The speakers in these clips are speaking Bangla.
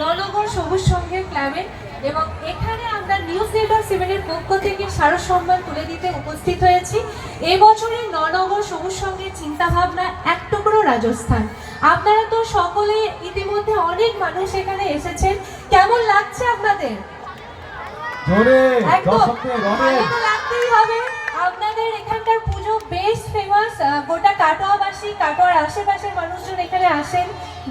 ননগর সবুজ সংঘের ক্লাবের এবং এখানে আমরা নিউজ নেটওয়ার্ক সেভেনের পক্ষ থেকে স্মারক সম্মান তুলে দিতে উপস্থিত হয়েছি। এবছরের ননগর সবুজ সংঘের চিন্তাভাবনা এক টুকরো রাজস্থান। আপনারা তো সকলে ইতিমধ্যে অনেক মানুষ এখানে এসেছেন। কেমন লাগছে আপনাদের? লাগতেই হবে। আপনাদের এখানকার পুজো বেশ ফেমাস গোটা কাটোয়াবাসী কাটোয়ার আশেপাশের মানুষজন এখানে আসেন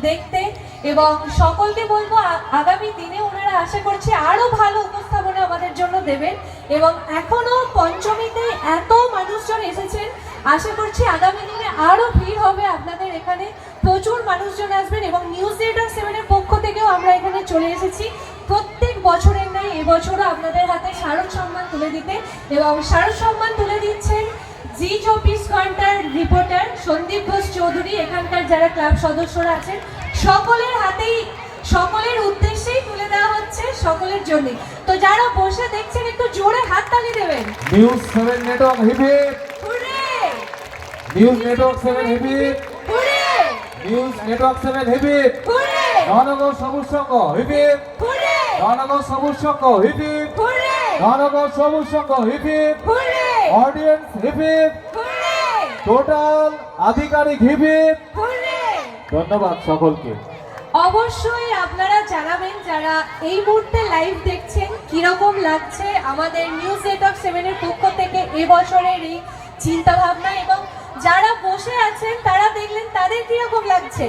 দেখতে। এবং সকলকে বলব আগামী দিনে ওনারা আশা করছি আরও ভালো উপস্থাপনা আমাদের জন্য দেবেন। এবং এখনও পঞ্চমীতে এত মানুষজন এসেছেন, আশা করছি আগামী দিনে আরও ভিড় হবে আপনাদের এখানে। প্রচুর মানুষজন আসবেন এবং নিউজ নেটওয়ার্ক সেভেনের পক্ষ থেকেও আমরা এখানে চলে এসেছি। প্রত্যেক বছরের ন্যায় এবছরও আপনাদের হাতে শারদ সম্মান তুলে দিতে। এবং শারদ সম্মান তুলে দিচ্ছেন জি চব্বিশ ঘণ্টার রিপোর্টার সন্দীপ ঘোষ চৌধুরী, এখানকার যারা ক্লাব সদস্যরা আছেন। সকলের হাতেই সকলের উদ্দেশ্যেই তুলে দেওয়া হচ্ছে সকলের জন্য তো যারা বসে দেখছেন একটু জোরে হাত হাততালি দেবেন news seven network hip hip! News network seven hip hip hurray! News network seven hip hip hurray! Mahanagar Sabuj Sangha হিবি hurray! Mahanagar Sabuj সংঘ hip hip hurray! Mahanagar Sabuj Sangha hip hip hurray! Audience hip hip! Total আধিকারিক হিবি! ধন্যবাদ সকলকে। অবশ্যই আপনারা জানাবেন যারা এই মুহূর্তে লাইভ দেখছেন কীরকম লাগছে আমাদের নিউজ নেটওয়ার্ক সেভেনের পক্ষ থেকে এবছরের এই চিন্তা ভাবনা এবং যারা বসে আছেন তারা দেখলেন তাদের কীরকম লাগছে।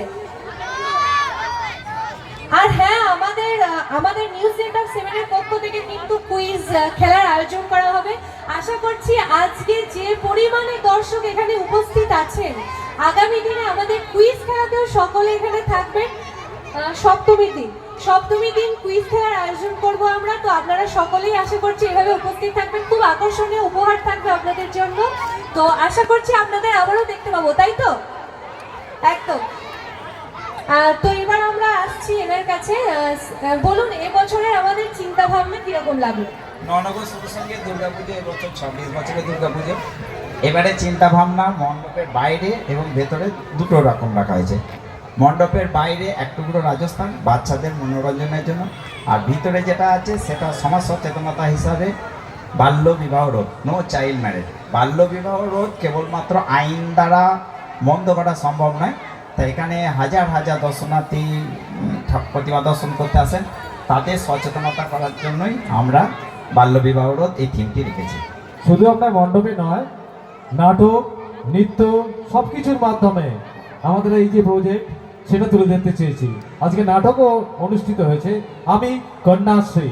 আর হ্যাঁ আমাদের আমাদের নিউজ নেটওয়ার্ক সেভেনের পক্ষ থেকে কিন্তু কুইজ খেলার আয়োজন করা হবে। আশা করছি আজকে যে পরিমাণে দর্শক এখানে উপস্থিত আছেন আগামী দিনে আমাদের কুইজ খেলাতেও সকলে এখানে থাকবেন সপ্তমীর দিন। সপ্তমীর দিন কুইজ খেলার আয়োজন করব আমরা, তো আপনারা সকলেই আশা করছি এভাবে উপস্থিত থাকবেন। খুব আকর্ষণীয় উপহার থাকবে আপনাদের জন্য। তো আশা করছি আপনাদের আবারও দেখতে পাবো, তাই তো? একদম। তো এবার আমরা আসছি এনার কাছে। বলুন এবছরের আমাদের চিন্তা ভাবনা কীরকম লাগল? ননগর শুভ সঙ্গে দুর্গাপুজো, এবছর ছাব্বিশ বছরের দুর্গাপুজো। এবারে চিন্তা ভাবনা মণ্ডপের বাইরে এবং ভেতরে দুটো রকম রাখা হয়েছে। মণ্ডপের বাইরে এক টুকরো রাজস্থান, বাচ্চাদের মনোরঞ্জনের জন্য। আর ভিতরে যেটা আছে, সেটা সমাজ সচেতনতা হিসাবে বাল্য বিবাহ রোধ নো চাইল্ড ম্যারেজ বাল্য বিবাহ রোধ কেবলমাত্র আইন দ্বারা বন্ধ করা সম্ভব নয়। তাই এখানে হাজার হাজার দর্শনার্থী প্রতিমা দর্শন করতে আসেন। তাদের সচেতনতা করার জন্যই আমরা বাল্য বিবাহ রোধ এই থিমটি রেখেছি। শুধু আপনার মণ্ডপে নয় নাটক নৃত্য সব কিছুর মাধ্যমে আমাদের এই যে প্রজেক্ট সেটা তুলে ধরতে চেয়েছি। আজকে নাটকও অনুষ্ঠিত হয়েছে। আমি কন্যাশ্রী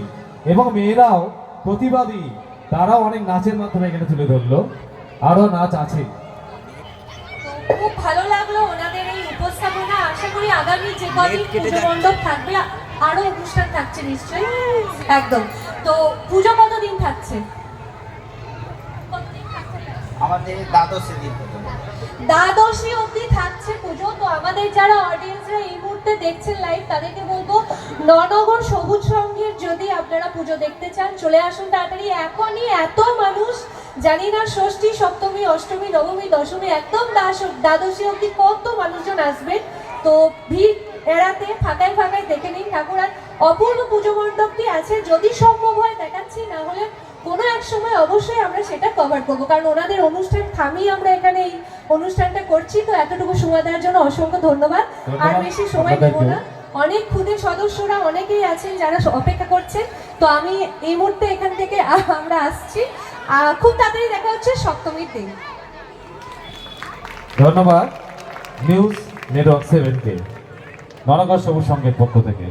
এবং মেয়েরাও প্রতিবাদী। তারাও অনেক নাচের মাধ্যমে এখানে তুলে ধরলো। আরও নাচ আছে। খুব ভালো লাগল ওনাদের এই উপস্থাপনা। আশা করি আগামী যে কদিন পুজো মণ্ডপ থাকবে আরও অনুষ্ঠান থাকছে নিশ্চয়ই। একদম। তো পুজো কতদিন থাকছে কতদিন থাকছে? আমাদের দ্বাদশে দিন পর্যন্ত দ্বাদশী অবধি থাকছে পুজো। তো আমাদের যারা অডিয়েন্সরা এই মুহূর্তে দেখছেন লাইভ তাদেরকে বলব, ননগর সবুজ সঙ্গের যদি আপনারা পুজো দেখতে চান, চলে আসুন তাড়াতাড়ি। এখনই এত মানুষ, জানি না ষষ্ঠী, সপ্তমী, অষ্টমী, নবমী, দশমী, একদম দ্বাদশী অবধি কত মানুষজন আসবেন। তো ভিড় এড়াতে, ফাঁকায় ফাঁকায় দেখে নিন ঠাকুর আর অপূর্ব পুজো মণ্ডপটি আছে। যদি সম্ভব হয় দেখাচ্ছি, না হলে কোনো এক সময় অবশ্যই আমরা সেটা কভার করব। কারণ ওনাদের অনুষ্ঠান থামিয়ে আমরা এখানে এই অনুষ্ঠানটা করছি তো এতটুকু সময় দেওয়ার জন্য অসংখ্য ধন্যবাদ। আর বেশি সময় দেবো না। অনেক খুদে সদস্যরা অনেকেই আছেন যারা অপেক্ষা করছেন তো আমি এই মুহূর্তে এখান থেকে আমরা আসছি। খুব তাড়াতাড়ি দেখা হচ্ছে সপ্তমীর দিন। ধন্যবাদ। নিউজ নেটওয়ার্ক সেভেনকে নরগর সবুজ সংঘের পক্ষ থেকে।